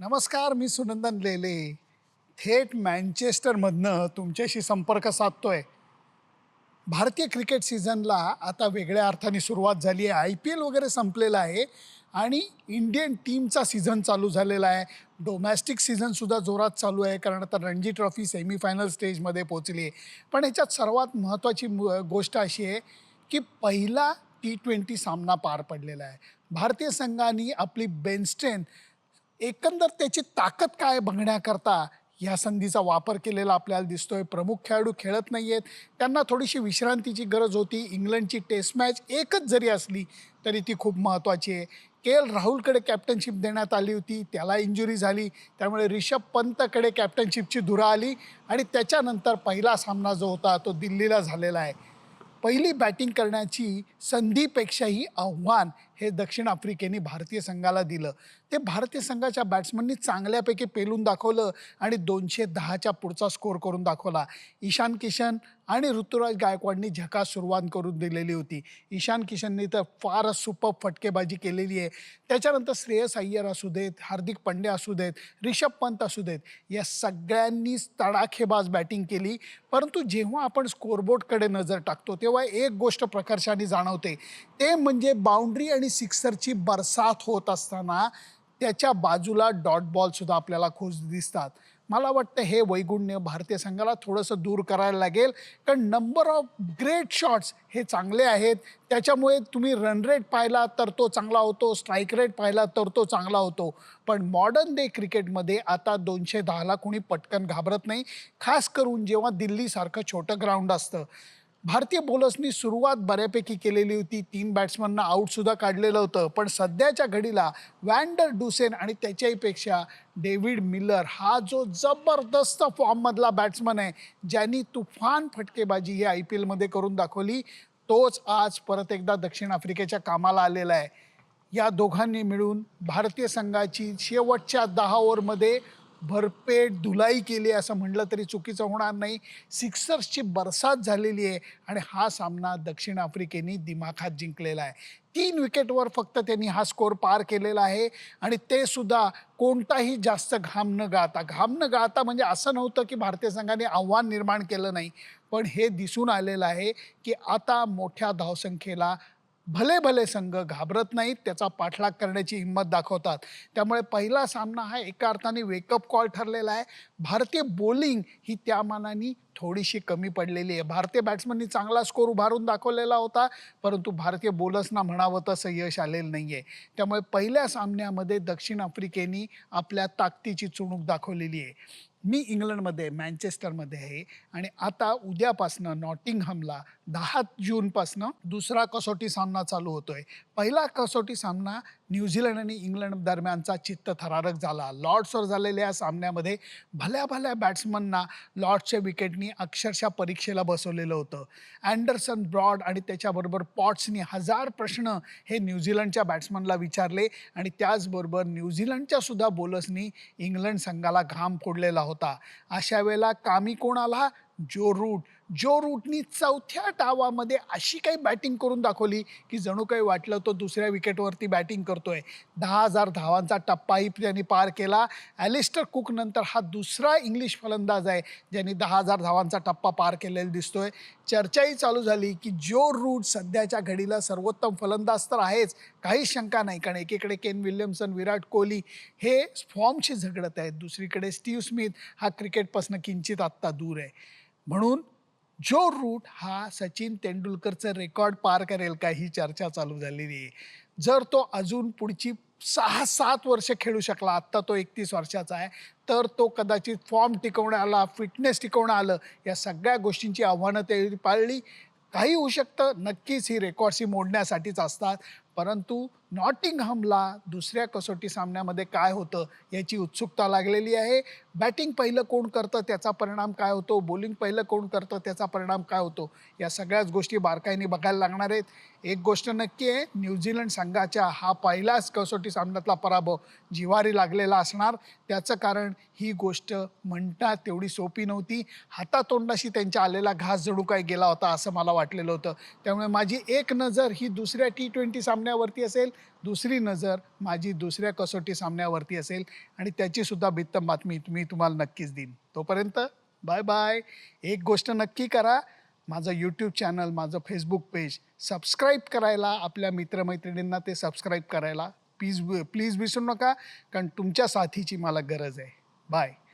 नमस्कार मी सुनंदन लेले. थेट मॅन्चेस्टरमधनं तुमच्याशी संपर्क साधतोय. भारतीय क्रिकेट सीझनला आता वेगळ्या अर्थाने सुरुवात झाली आहे. आय पी एल वगैरे संपलेलं आहे आणि इंडियन टीमचा सीझन चालू झालेला आहे. डोमॅस्टिक सीझनसुद्धा जोरात चालू आहे कारण आता रणजी ट्रॉफी सेमीफायनल स्टेजमध्ये पोचली आहे. पण ह्याच्यात सर्वात महत्त्वाची गोष्ट अशी आहे की पहिला टी ट्वेंटी सामना पार पडलेला आहे. भारतीय संघाने आपली बेनस्टेन एकंदर त्याची ताकद काय बघण्याकरता? ह्या संधीचा वापर केलेला आपल्याला दिसतोय. प्रमुख खेळाडू खेळत नाही आहेत त्यांना थोडीशी विश्रांतीची गरज होती. इंग्लंडची टेस्ट मॅच एकच जरी असली तरी ती खूप महत्त्वाची आहे. के एल राहुलकडे कॅप्टनशिप देण्यात आली होती. त्याला इंजुरी झाली. त्यामुळे रिषभ पंतकडे कॅप्टनशिपची धुरा आली. आणि त्याच्यानंतर पहिला सामना जो होता तो दिल्लीला झालेला आहे. पहिली बॅटिंग करण्याची संधीपेक्षाही आव्हान हे दक्षिण आफ्रिकेने भारतीय संघाला दिलं. ते भारतीय संघाच्या बॅट्समननी चांगल्यापैकी पेलून दाखवलं आणि दोनशे दहाच्या पुढचा स्कोअर करून दाखवला. ईशान किशन आणि ऋतुराज गायकवाडनी झकास सुरुवात करून दिलेली होती. ईशान किशननी तर फारच सुपर फटकेबाजी केलेली आहे. त्याच्यानंतर श्रेयस अय्यर असू देत हार्दिक पंड्या असू देत रिषभ पंत असू देत या सगळ्यांनीच तडाखेबाज बॅटिंग केली. परंतु जेव्हा आपण स्कोरबोर्डकडे नजर टाकतो तेव्हा एक गोष्ट प्रकर्षाने जाणवते. ते म्हणजे बाउंड्री आणि सिक्सरची बरसात होत असताना त्याच्या बाजूला डॉट बॉलसुद्धा आपल्याला खुश दिसतात. मला वाटतं हे वैगुण्य भारतीय संघाला थोडंसं दूर करायला लागेल कारण नंबर ऑफ ग्रेट शॉट्स हे चांगले आहेत. त्याच्यामुळे तुम्ही रन रेट पाहिला तर तो चांगला होतो स्ट्राईक रेट पाहिला तर तो चांगला होतो. पण मॉडर्न डे क्रिकेटमध्ये आता दोनशे दहाला कोणी पटकन घाबरत नाही. खास करून जेव्हा दिल्लीसारखं छोटं ग्राउंड असतं. भारतीय बॉलर्सनी सुरुवात बऱ्यापैकी केलेली होती. तीन बॅट्समनना आऊटसुद्धा काढलेलं होतं. पण सध्याच्या घडीला वॅन्डर डुसेन आणि त्याच्याहीपेक्षा डेव्हिड मिलर हा जो जबरदस्त फॉर्ममधला बॅट्समन आहे ज्यांनी तुफान फटकेबाजी ही आय पी एलमध्ये करून दाखवली तोच आज परत एकदा दक्षिण आफ्रिकेच्या कामाला आलेला आहे. या दोघांनी मिळून भारतीय संघाची शेवटच्या दहा ओव्हरमध्ये भरपेट धुलाई केली असं म्हटलं तरी चुकीचं होणार नाही. सिक्सर्सची बरसात झालेली आहे आणि हा सामना दक्षिण आफ्रिकेने दिमाखात जिंकलेला आहे. तीन विकेटवर फक्त त्यांनी हा स्कोअर पार केलेला आहे आणि ते सुद्धा कोणताही जास्त घाम न गाता घाम न गाता म्हणजे असं नव्हतं की भारतीय संघाने आव्हान निर्माण केलं नाही. पण हे दिसून आलेलं आहे की आता मोठ्या धावसंख्येला भले भले संघ घाबरत नाहीत त्याचा पाठलाग करण्याची हिंमत दाखवतात. त्यामुळे पहिला सामना हा एका अर्थाने वेकअप कॉल ठरलेला आहे. भारतीय बॉलिंग ही त्या मानाने थोडीशी कमी पडलेली आहे. भारतीय बॅट्समननी चांगला स्कोर उभारून दाखवलेला होता परंतु भारतीय बोलर्सना म्हणावं तसं यश आलेलं नाही आहे त्यामुळे पहिल्या सामन्यामध्ये दक्षिण आफ्रिकेनी आपल्या ताकदीची चुणूक दाखवलेली आहे. मी इंग्लंडमध्ये मँचेस्टरमध्ये आहे आणि आता उद्यापासनं नॉटिंगहमला दहा जूनपासनं दुसरा कसोटी सामना चालू होतोय. पहिला कसोटी सामना न्यूझीलंड आणि इंग्लंड दरम्यानचा चित्त थरारक झाला लॉर्ड्सवर झालेल्या या सामन्यामध्ये भल्या भल्या बॅट्समनना लॉर्ड्सच्या विकेटनी अक्षरशः परीक्षेला बसवलेलं होतं. अँडरसन ब्रॉड आणि त्याच्याबरोबर पॉट्सनी हजार प्रश्न हे न्यूझीलंडच्या बॅट्समनला विचारले आणि त्याचबरोबर न्यूझीलंडच्या सुद्धा बॉलर्सनी इंग्लंड संघाला घाम फोडलेला होता. अशा वेळेला कामी कोण आला? जो रूट. जो रूटनी चौथ्या डावामध्ये अशी काही बॅटिंग करून दाखवली की जणू काही वाटलं तो दुसऱ्या विकेटवरती बॅटिंग करतोय. दहा हजार धावांचा टप्पाही त्यांनी पार केला. ॲलिस्टर कुक नंतर हा दुसरा इंग्लिश फलंदाज आहे ज्यांनी दहा हजार धावांचा टप्पा पार केलेला दिसतोय. चर्चाही चालू झाली की जो रूट सध्याच्या घडीला सर्वोत्तम फलंदाज तर आहेच काहीच शंका नाही. कारण एकीकडे केन विल्यमसन विराट कोहली हे फॉर्मशी झगडत आहेत. दुसरीकडे स्टीव्ह स्मिथ हा क्रिकेटपासून किंचित आत्ता दूर आहे. म्हणून जो रूट हा सचिन तेंडुलकरचं रेकॉर्ड पार करेल का ही चर्चा चालू झालेली आहे. जर तो अजून पुढची सहा सात वर्ष खेळू शकला आत्ता तो एकतीस वर्षाचा आहे तर तो कदाचित फॉर्म टिकवण्याला फिटनेस टिकवणं आलं या सगळ्या गोष्टींची आव्हानं ते पाळली. काही होऊ शकतं नक्कीच ही रेकॉर्ड्स ही मोडण्यासाठीच असतात परंतु नॉटिंगहमला दुसऱ्या कसोटी सामन्यामध्ये काय होतं याची उत्सुकता लागलेली आहे. बॅटिंग पहिलं कोण करतं त्याचा परिणाम काय होतो? बॉलिंग पहिलं कोण करतं त्याचा परिणाम काय होतो? या सगळ्याच गोष्टी बारकाईने बघायला लागणार आहेत. एक गोष्ट नक्की आहे न्यूझीलंड संघाच्या हा पहिलाच कसोटी सामन्यातला पराभव जिवारी लागलेला असणार. त्याचं कारण ही गोष्ट म्हणता तेवढी सोपी नव्हती. हातातोंडाशी त्यांच्या आलेला घास जडू काय गेला होता असं मला वाटलेलं होतं. त्यामुळे माझी एक नजर ही दुसऱ्या टी ट्वेंटी सामन्यावरती असेल. दुसरी नजर माझी दुसऱ्या कसोटी सामन्यावरती असेल आणि त्याचीसुद्धा भित्तम बातमी मी तुम्हाला नक्कीच देईन. तोपर्यंत बाय बाय एक गोष्ट नक्की करा माझं यूट्यूब चॅनल माझं फेसबुक पेज सबस्क्राईब करायला आपल्या मित्रमैत्रिणींना ते सबस्क्राईब करायला प्लीज प्लीज विसरू नका कारण तुमच्या साथीची मला गरज आहे. बाय